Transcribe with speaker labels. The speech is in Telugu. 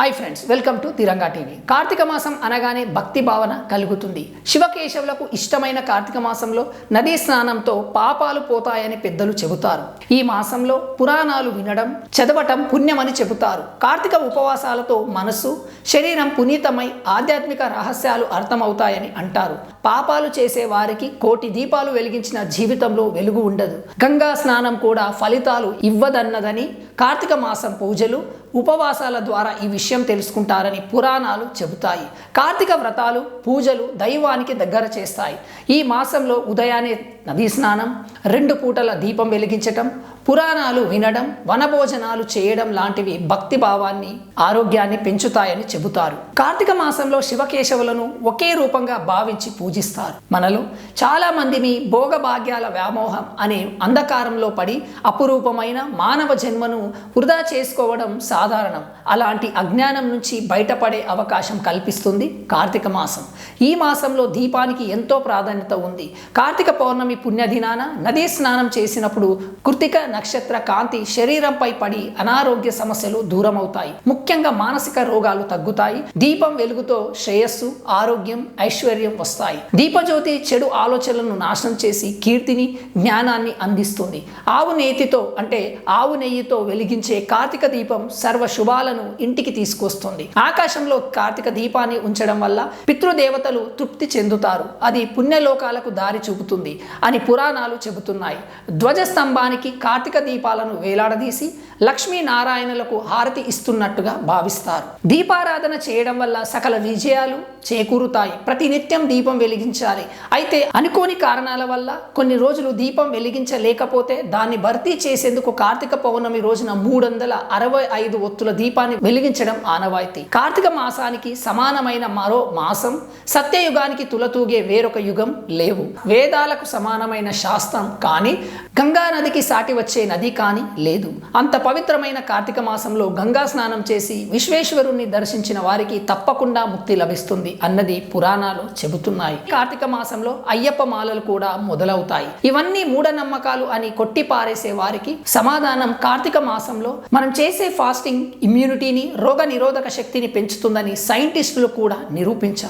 Speaker 1: Hi friends welcome to Tiranga TV Karthika మాసం అనగానే భక్తి భావన కలుగుతుంది. శివకేశవులకు ఇష్టమైన కార్తీక మాసంలో నదీ స్నానంతో పాపాలు పోతాయని పెద్దలు చెబుతారు. ఈ మాసంలో పురాణాలు వినడం చదవటం పుణ్యమని చెబుతారు. కార్తీక ఉపవాసాలతో మనస్సు శరీరం పునీతమై ఆధ్యాత్మిక రహస్యాలు అర్థమవుతాయని అంటారు. పాపాలు చేసే వారికి కోటి దీపాలు వెలిగించిన జీవితంలో వెలుగు ఉండదు. గంగా స్నానం కూడా ఫలితాలు ఇవ్వదన్నదని కార్తీక మాసం పూజలు ఉపవాసాల ద్వారా ఈ విషయం తెలుసుకుంటారని పురాణాలు చెబుతాయి. కార్తీక వ్రతాలు పూజలు దైవానికి దగ్గర చేస్తాయి. ఈ మాసంలో ఉదయాన్నే నదీ స్నానం రెండు పూటల దీపం వెలిగించటం పురాణాలు వినడం వనభోజనాలు చేయడం లాంటివి భక్తి భావాన్ని ఆరోగ్యాన్ని పెంచుతాయని చెబుతారు. కార్తీక మాసంలో శివకేశవులను ఒకే రూపంగా భావించి పూజిస్తారు. మనలో చాలా మీ భోగభాగ్యాల వ్యామోహం అనే అంధకారంలో పడి అపురూపమైన మానవ జన్మను వృధా చేసుకోవడం సాధారణం. అలాంటి అజ్ఞానం నుంచి బయటపడే అవకాశం కల్పిస్తుంది కార్తీక మాసం. ఈ మాసంలో దీపానికి ఎంతో ప్రాధాన్యత ఉంది. కార్తీక పౌర్ణమి పుణ్యదినాన నదీ స్నానం చేసినప్పుడు కృతిక నక్షత్ర కాంతి శరీరంపై పడి అనారోగ్య సమస్యలు దూరమవుతాయి. ముఖ్యంగా మానసిక రోగాలు తగ్గుతాయి. దీపం వెలుగుతో శ్రేయస్సు ఆరోగ్యం ఐశ్వర్యం వస్తాయి. దీపజ్యోతి చెడు ఆలోచనలను నాశనం చేసి కీర్తిని జ్ఞానాన్ని అందిస్తుంది. ఆవు నేతితో అంటే ఆవు నెయ్యితో వెలిగించే కార్తీక దీపం సర్వ శుభాలను ఇంటికి తీసుకొస్తుంది. ఆకాశంలో కార్తీక దీపాన్ని ఉంచడం వల్ల పితృదేవతలు తృప్తి చెందుతారు. అది పుణ్యలోకాలకు దారి చూపుతుంది అని పురాణాలు చెబుతున్నాయి. ధ్వజస్తంభానికి కార్తీక దీపాలను వేలాడదీసి లక్ష్మీనారాయణులకు హారతి ఇస్తున్నట్టుగా భావిస్తారు. దీపారాధన చేయడం వల్ల సకల విజయాలు చేకూరుతాయి. ప్రతినిత్యం దీపం వెలిగించాలి. అయితే అనుకోని కారణాల వల్ల కొన్ని రోజులు దీపం వెలిగించలేకపోతే దాన్ని భర్తీ చేసేందుకు కార్తీక పౌర్ణమి రోజున మూడు వందల అరవై ఐదు ఒత్తుల దీపాన్ని వెలిగించడం ఆనవాయితీ. కార్తీక మాసానికి సమానమైన మరో మాసం సత్యయుగానికి తులతూగే వేరొక యుగం లేవు. వేదాలకు సమానమైన శాస్త్రం కానీ గంగా నదికి సాటి వచ్చే నది కానీ లేదు. అంత పవిత్రమైన కార్తీక మాసంలో గంగా స్నానం చేసి విశ్వేశ్వరుణ్ణి దర్శించిన వారికి తప్పకుండా ముక్తి లభిస్తుంది అన్నది పురాణాలు చెబుతున్నాయి. కార్తీక మాసంలో అయ్యప్ప మాలలు కూడా మొదలవుతాయి. ఇవన్నీ మూఢనమ్మకాలు అని కొట్టి పారేసే వారికి సమాధానం కార్తీక మాసంలో మనం చేసే ఫాస్టింగ్ ఇమ్యూనిటీని రోగ రోగ నిరోధక శక్తిని పెంచుతుందని సైంటిస్టులు కూడా నిరూపించారు.